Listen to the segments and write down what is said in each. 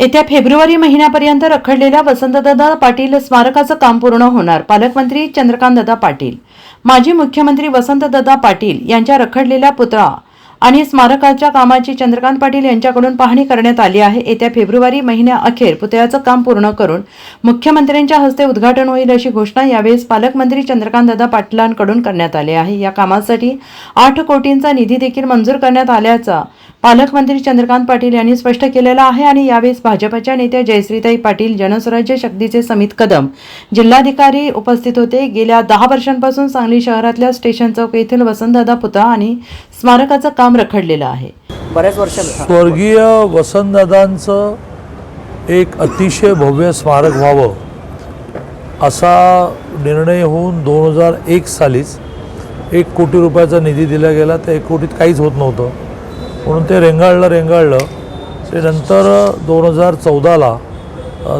येत्या फेब्रुवारी महिन्यापर्यंत रखडलेल्या वसंतदादा पाटील स्मारकाचं काम पूर्ण होणार पालकमंत्री चंद्रकांतदादा पाटील माजी मुख्यमंत्री वसंतदादा पाटील यांच्या रखडलेल्या पुतळा आणि स्मारकाच्या कामाची चंद्रकांत पाटील यांच्याकडून पाहणी करण्यात आली आहे. येत्या फेब्रुवारी महिन्याअखेर पुतळ्याचं काम पूर्ण करून मुख्यमंत्र्यांच्या हस्ते उद्घाटन होईल अशी घोषणा यावेळेस पालकमंत्री चंद्रकांतदादा पाटलांकडून करण्यात आली आहे. या कामासाठी आठ कोटींचा निधी देखील मंजूर करण्यात आल्याचा पालकमंत्री चंद्रकांत पाटील यांनी स्पष्ट केलेलं आहे आणि यावेळेस भाजपच्या नेत्या जयश्रीताई पाटील जनस्वराज्य शक्तीचे समित कदम जिल्हाधिकारी उपस्थित होते. गेल्या दहा वर्षांपासून सांगली शहरातल्या स्टेशन चौक येथील वसंतदादा पुतळा आणि स्मारकाचं काम रखडलेलं आहे. बऱ्याच वर्षात स्वर्गीय वसंतदादांचं एक अतिशय भव्य स्मारक व्हावं असा निर्णय होऊन दोन हजार एक सालीच एक कोटी रुपयाचा निधी दिला गेला. त्या एक कोटीत काहीच होत नव्हतं. म्हणून ते रेंगाळलं रेंगाळलं. ते नंतर दोन हजार चौदाला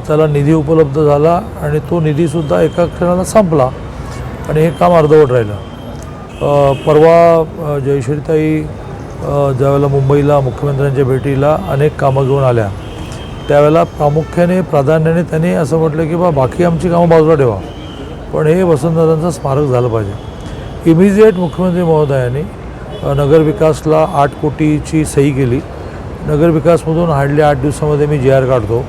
त्याला निधी उपलब्ध झाला आणि तो निधीसुद्धा एका क्षणाला संपला आणि हे काम अर्धवट राहिलं. परवा जयश्रीताई ज्यावेळेला मुंबईला मुख्यमंत्र्यांच्या भेटीला अनेक कामं घेऊन आल्या त्यावेळेला प्रामुख्याने प्राधान्याने त्यांनी असं म्हटलं की बा बाकी आमची कामं बाजूला ठेवा. पण हे वसंतदादांचं स्मारक झालं पाहिजे. इमिजिएट मुख्यमंत्री महोदयांनी नगरविकासला आठ कोटीची सही केली नगरविकासमधून हार्डली आठ दिवसामध्ये मी जी आर काढतो.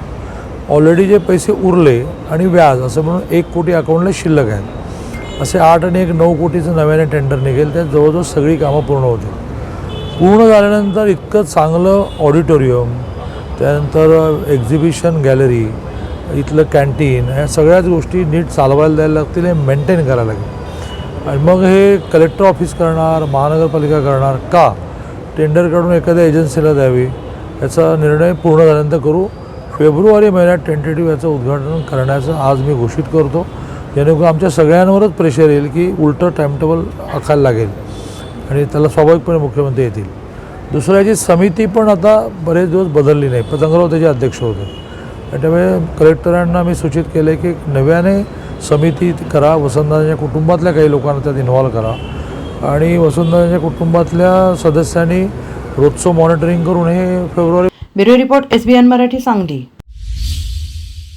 ऑलरेडी जे पैसे उरले आणि व्याज असं म्हणून एक कोटी अकाउंटला शिल्लक आहेत. असे आठ आणि एक नऊ कोटीचं नव्याने टेंडर निघेल त्यात जवळजवळ सगळी कामं पूर्ण होतील. पूर्ण झाल्यानंतर इतकं चांगलं ऑडिटोरियम त्यानंतर एक्झिबिशन गॅलरी इथलं कॅन्टीन ह्या सगळ्याच गोष्टी नीट चालवायला द्यायला लागतील हे मेंटेन करायला लागेल. आणि मग हे कलेक्टर ऑफिस करणार महानगरपालिका करणार का? टेंडर काढून एखाद्या एजन्सीला द्यावी याचा निर्णय पूर्ण झाल्यानंतर करू. फेब्रुवारी महिन्यात टेंटेटिव्ह याचं उद्घाटन करण्याचं आज मी घोषित करतो. जेणेकरून आमच्या सगळ्यांवरच प्रेशर येईल की उलटं टाईमटेबल आखायला लागेल आणि त्याला स्वाभाविकपणे मुख्यमंत्री येतील. दुसऱ्याची याची समिती पण आता बरेच दिवस बदलली नाही. पतंगराव त्याचे अध्यक्ष होते. त्यामुळे कलेक्टरांना मी सूचित केलं आहे की नव्याने समिती करा वसंतदादांच्या कुटुंबातल्या काही लोकांना त्यात इन्व्हॉल्व करा आणि वसंतदादांच्या कुटुंबातल्या सदस्यांनी रोजचं मॉनिटरिंग करून हे February bureau report SBN Marathi Sangli